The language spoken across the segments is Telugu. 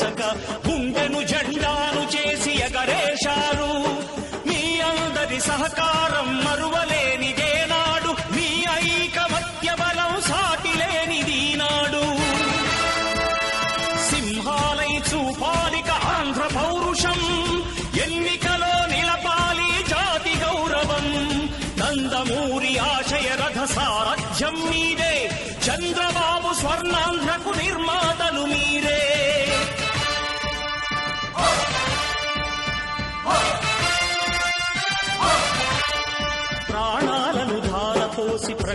విశ్రమించక గుండెను జెండాను చేసి ఎగరేశారు. మీ అందరి సహకారం మరువలేనిదేనాడు మీ ఐకమత్య బలం సాటిలేనిది నాడు సింహాలై చూపాలిక ఆంధ్ర పౌరుషం ఎన్నికలో నిలపాలి జాతి గౌరవం. నందమూరి ఆశయ రథ సారథ్యం మీదే చంద్రబాబు స్వర్ణాంధ్రకు నిర్మాత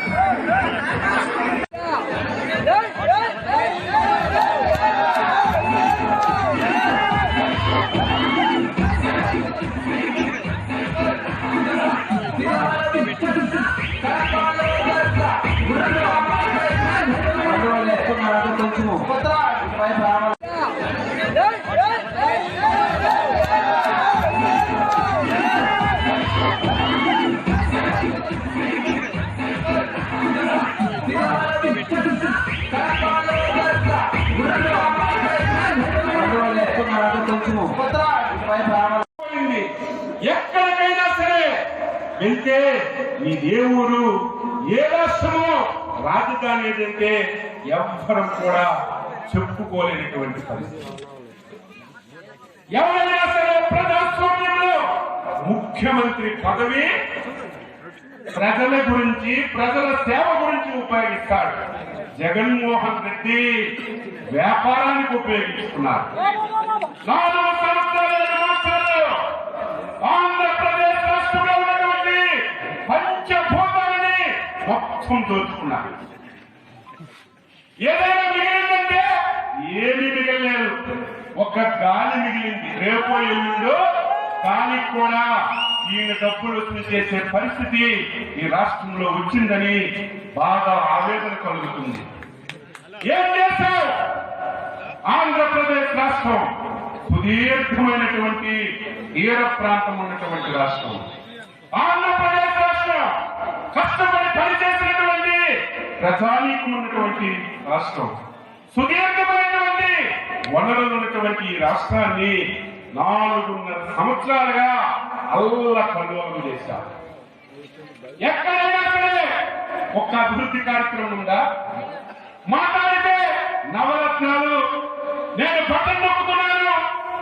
Hey! వెళ్తే మీ దేవుడు ఏ రాష్ట్రమో రాజధాని ఏదంటే ఎవ్వరం కూడా చెప్పుకోలేనటువంటి పరిస్థితి. ఎవరైనా సరే ప్రజాస్వామ్యంలో ముఖ్యమంత్రి పదవి ప్రజల గురించి ప్రజల సేవ గురించి ఉపయోగిస్తాడు. జగన్మోహన్ రెడ్డి వ్యాపారానికి ఉపయోగిస్తున్నారు. నాలుగు సంవత్సరాలు ఆంధ్రప్రదేశ్ రాష్ట్రంలో ఉన్నటువంటి పంచభూతాలని మొత్తం దోచుకున్నారు ఏదైనా మిగిలిందంటే ఏమీ మిగలలేదు. ఒక గాలి మిగిలింది. రేపు ఎల్లుండో గాలికి కూడా ఈయన డబ్బులు వసూలు చేసే పరిస్థితి ఈ రాష్ట్రంలో వచ్చిందని బాగా ఆవేదన కలుగుతుంది. ఏం చేశావు? ఆంధ్రప్రదేశ్ రాష్ట్రం సుదీర్ఘమైనటువంటి తీర ప్రాంతం ఉన్నటువంటి రాష్ట్రం. ఆంధ్రప్రదేశ్ కష్టపడి పనిచేసినటువంటి ప్రజానీకం ఉన్నటువంటి రాష్ట్రం సుదీర్ఘమైనటువంటి వనరులు ఉన్నటువంటి ఈ రాష్ట్రాన్ని నాలుగున్నర సంవత్సరాలుగా అల్ల కల్లోలం చేశారు. ఎక్కడైనా సరే ఒక్క అభివృద్ధి కార్యక్రమం ఉందా? మాట్లాడితే నవరత్నాలు నేను పట్టం నొక్కుతున్నాను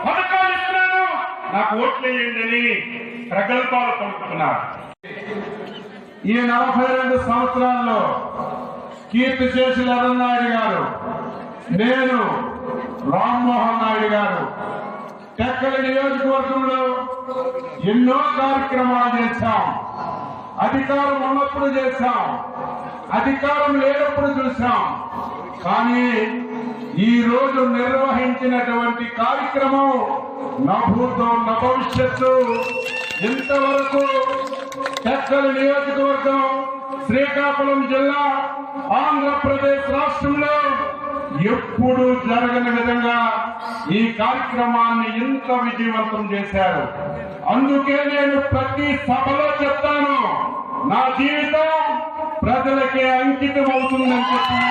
పథకాలు ఇస్తున్నాను నాకు ఓట్లు వేయండి అని ప్రగల్భాలు పలుకుతున్నారు. ఈ నలభై రెండు సంవత్సరాల్లో కీర్తి చేసి నాయుడు గారు నేను రామ్మోహన్ నాయుడు గారు. టెక్కల నియోజకవర్గంలో ఎన్నో కార్యక్రమాలు చేశాం. అధికారం ఉన్నప్పుడు చేశాం. అధికారం లేనప్పుడు చూశాం. కానీ ఈ రోజు నిర్వహించినటువంటి కార్యక్రమం నా భూతం నా భవిష్యత్తు ఇంతవరకు టెక్కల నియోజకవర్గం శ్రీకాకుళం జిల్లా ఆంధ్రప్రదేశ్ రాష్ట్రంలో ఎప్పుడు జరగని విధంగా ఈ కార్యక్రమాన్ని ఇంత విజయవంతం చేశారు. అందుకే నేను ప్రతి సభలో చెప్తాను నా జీవితం ప్రజలకే అంకితం అవుతుందని చెప్పి.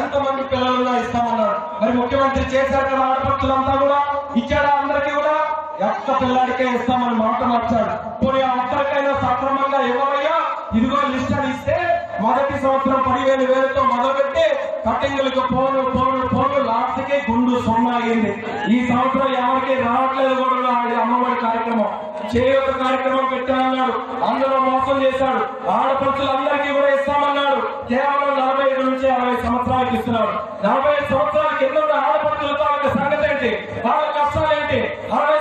ఎంతమంది పిల్లలున్నా ఇస్తామన్నారు. మరి ముఖ్యమంత్రి చేశారు కదా ఆడపడుతులంతా కూడా ఇచ్చారా ఒక్క పిల్లాడికే ఇస్తామని మాట మార్చాడు పోనీ ఆ ఒక్కరికైనా సక్రమంగా ఇవ్వవయ్యా? ఇదిగో లిస్ట్ అని ఇస్తే మొదటి సంవత్సరం పదివేలు వేలతో మొదలుపెట్టి కటింగులకు పోను పోను పోను లాస్ట్కి గుండు సున్నా అయింది ఈ సంవత్సరం ఎవరికి రావట్లేదు కూడా ఆడి అమ్మఒడి కార్యక్రమం. చేయూత కార్యక్రమం పెట్టానన్నాడు అందరూ మోసం చేశాడు. ఆడపడుచులందరికీ కూడా ఇస్తామన్నాడు. కేవలం నలభై ఐదు నుంచి అరవై సంవత్సరాలకు ఇస్తున్నాడు. నలభై ఐదు సంవత్సరాల కింద ఉన్న ఆడపడుచులతో వాళ్ళ సంగతి ఏంటి? వాళ్ళ కష్టాలు ఏంటి? అరవై